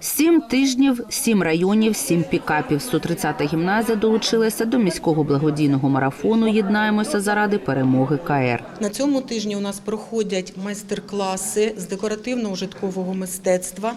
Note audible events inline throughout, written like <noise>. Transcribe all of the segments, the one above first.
Сім тижнів, сім районів, сім пікапів. 130-та гімназія долучилася до міського благодійного марафону Єднаємося заради перемоги КР. На цьому тижні у нас проходять майстер-класи з декоративно-ужиткового мистецтва,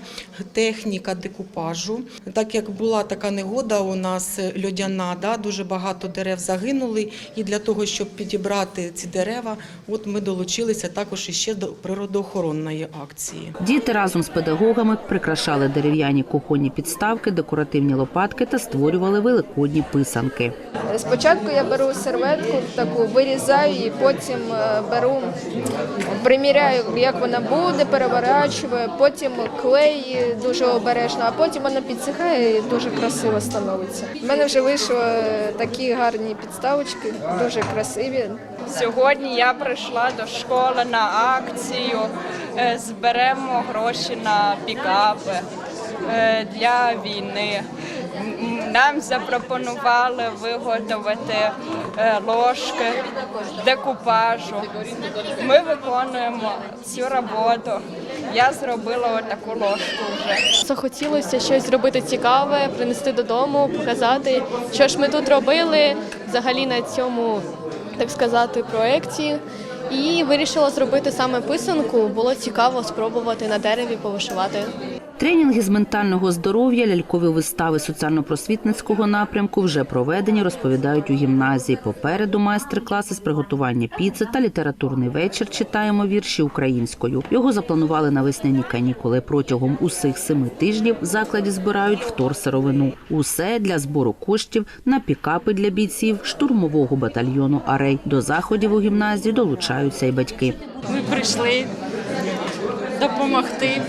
техніка декупажу. Так як була така негода, у нас льодяна, да, дуже багато дерев загинули. І для того, щоб підібрати ці дерева, от ми долучилися також іще до природоохоронної акції. Діти разом з педагогами прикрашали дерев'яні кухонні підставки, декоративні лопатки та створювали великодні писанки. Спочатку я беру серветку, таку вирізаю і потім е, беру, приміряю, як вона буде, переворачую, потім клей дуже обережно, а потім вона підсихає і дуже красиво становиться. У мене вже вийшли такі гарні підставочки, дуже красиві. Сьогодні я прийшла до школи на акцію. Е, Зберемо гроші на пікапи е, для війни. Нам запропонували виготовити е, ложки декупажу. Ми виконуємо цю роботу. Я зробила отаку ложку вже. Захотілося щось зробити цікаве, принести додому, показати, що ж ми тут робили взагалі на цьому, так сказати, проєкті. І вирішила зробити саме писанку. Було цікаво спробувати на дереві повишивати. Тренінги з ментального здоров'я, лялькові вистави соціально-просвітницького напрямку вже проведені, розповідають у гімназії. Попереду майстер-класи з приготування піци та літературний вечір читаємо вірші українською. Його запланували на весняні канікули. Протягом усіх семи тижнів в закладі збирають вторсировину. Усе для збору коштів на пікапи для бійців штурмового батальйону Арей. До заходів у гімназії долучаються й батьки. Ми прийшли допомогти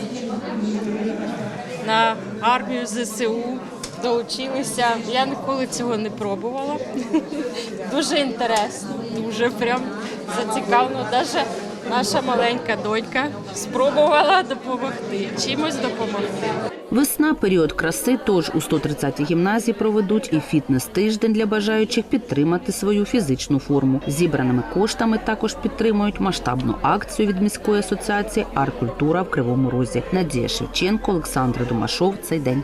на армію ЗСУ. Долучилися. Я ніколи цього не пробувала. <laughs> Дуже інтересно, дуже прям зацікавлено. Навіть наша маленька донька спробувала допомогти, чимось допомогти. Весна період краси. Тож у 130-й гімназії проведуть і фітнес-тиждень для бажаючих підтримати свою фізичну форму. Зібраними коштами також підтримують масштабну акцію від міської асоціації Арт-культура в Кривому Розі. Надія Шевченко, Олександр Домашов. Цей день.